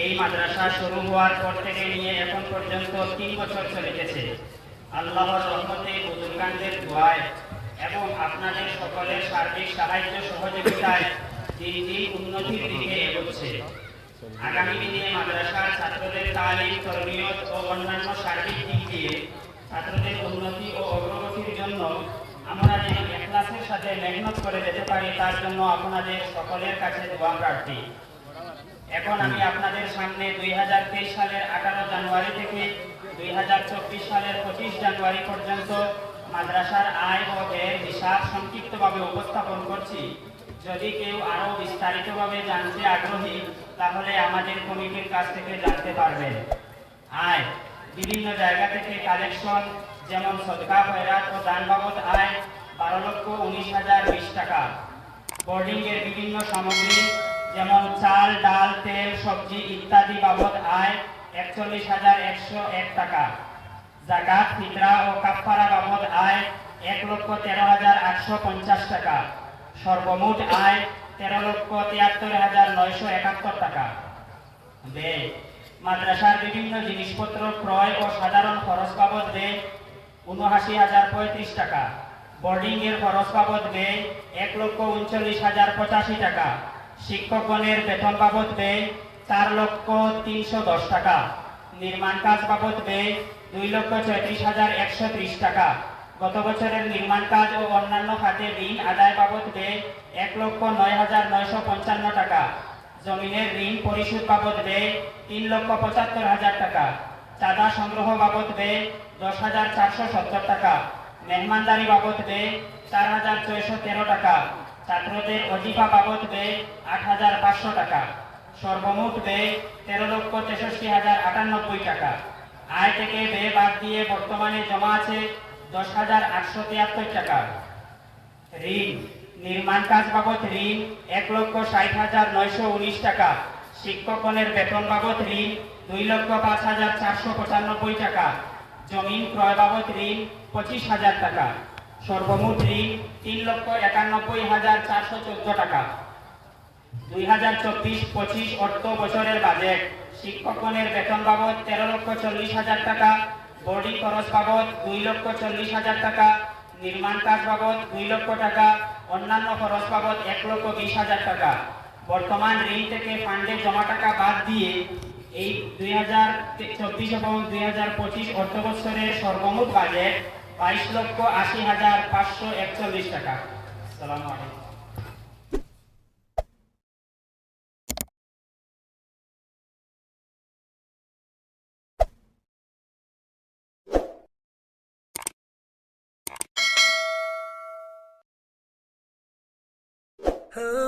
এই মাদ্রাসা শুরু হওয়ার পর থেকে নিয়ে এখন পর্যন্ত তিন বছর চলে গেছে। আল্লাহর রহমতে বুজুর্গানদের দোয়ায় এবং আপনাদের সকলের সার্বিক সাহায্য সহযোগিতায় দিন দিন উন্নতির দিকে এগোচ্ছে। আগামী দিনে মাদ্রাসার ছাত্রদের তালিম করণীয় ও অন্যান্য সার্বিক দিক দিয়ে ছাত্রদের উন্নতি ও অগ্রগতির জন্য আমরা যেন একলাসের সাথে মেহনত করে যেতে পারি, তার জন্য আপনাদের সকলের কাছে দোয়া প্রার্থী। এখন আমি আপনাদের সামনে দুই হাজার তেইশ সালের আঠারো জানুয়ারি থেকে দুই হাজার চব্বিশ সালের পঁচিশ জানুয়ারি পর্যন্ত মাদ্রাসার আয় ও ব্যয়ের হিসাব সংক্ষিপ্তভাবে উপস্থাপন করছি। যদি কেউ আরও বিস্তারিতভাবে জানতে আগ্রহী, তাহলে আমাদের কমিটির কাছ থেকে জানতে পারবেন। আয়, বিভিন্ন জায়গা থেকে কালেকশন, যেমন সদকা, খয়রাত ও দান বাবদ আয় বারো লক্ষ উনিশ হাজার বিশ টাকা। বোর্ডিংয়ের বিভিন্ন সামগ্রী যেমন চাল, ডাল, তেল, সবজি ইত্যাদি বাবদ আয় একচল্লিশ হাজার একশো এক টাকা। জাকাত ফিতরা ও কাফারা বাবদ আয় এক লক্ষ তেরো হাজার আটশো পঞ্চাশ টাকা। সর্বমোট আয় তেরো লক্ষ তিয়াত্তর হাজার নয়শো একাত্তর টাকা। ব্যয় মাদ্রাসার বিভিন্ন জিনিসপত্র ক্রয় ও সাধারণ খরচ বাবদ ব্যয় উনআশি হাজার পঁয়ত্রিশ টাকা। বোর্ডিং এর খরচ বাবদ ব্যয় এক লক্ষ উনচল্লিশ হাজার পঁচাশি টাকা। শিক্ষকগণের বেতন বাবদ ব্যয় চার লক্ষ তিনশো দশ টাকা। নির্মাণ কাজ বাবদ ব্যয় দুই লক্ষ চৌত্রিশ হাজার একশো ত্রিশ টাকা। গত বছরের নির্মাণ কাজ ও অন্যান্য খাতে ঋণ আদায় বাবদ ব্যয় এক লক্ষ নয় হাজার নয়শো পঞ্চান্ন টাকা। জমিনের ঋণ পরিশোধ বাবদ ব্যয় তিন লক্ষ পঁচাত্তর হাজার টাকা। চাঁদা সংগ্রহ বাবদ ব্যয় দশ হাজার চারশো সত্তর টাকা। মেহমানদারি বাবদ ব্যয় চার হাজার ছয়শো তেরো টাকা। ছাত্রদের অজিফা বাবদ ব্যয় আট হাজার পাঁচশো টাকা। সর্বমোট ব্যয় তেরো লক্ষ তেষট্টি হাজার আটানব্বই টাকা। আয় থেকে ব্যয় বাদ দিয়ে বর্তমানে জমা আছে দশ হাজার আটশো তিয়াত্তর টাকা। ঋণ, নির্মাণ কাজ বাবদ ঋণ এক লক্ষ ষাট হাজার নয়শো উনিশ টাকা। শিক্ষকগণের বেতন বাবদ ঋণ দুই লক্ষ পাঁচ হাজার চারশো পঁচানব্বই টাকা। জমিন ক্রয় বাবদ ঋণ পঁচিশ হাজার টাকা। সর্বমোট ঋণ তিন লক্ষ একানব্বই হাজার চারশো চোদ্দ টাকা। দুই হাজার চব্বিশ পঁচিশ অর্থ বছরের বাজেট। শিক্ষকগণের বেতন বাবদ তেরো লক্ষ চল্লিশ হাজার টাকা বোর্ডিং খরচ বাবদ দুই লক্ষ চল্লিশ হাজার টাকা, নির্মাণ কাজ বাবদ দুই লক্ষ টাকা, অন্যান্য খরচ বাবদ এক লক্ষ বিশ হাজার টাকা। বর্তমান ঋণ থেকে ফান্ডে জমা টাকা বাদ দিয়ে এই দুই হাজার চব্বিশ এবং দুই হাজার পঁচিশ অর্থ বছরের সর্বমোট বাজেট বাইশ লক্ষ আশি হাজার পাঁচশো একচল্লিশ টাকা। সালাম আলাইকুম। Oh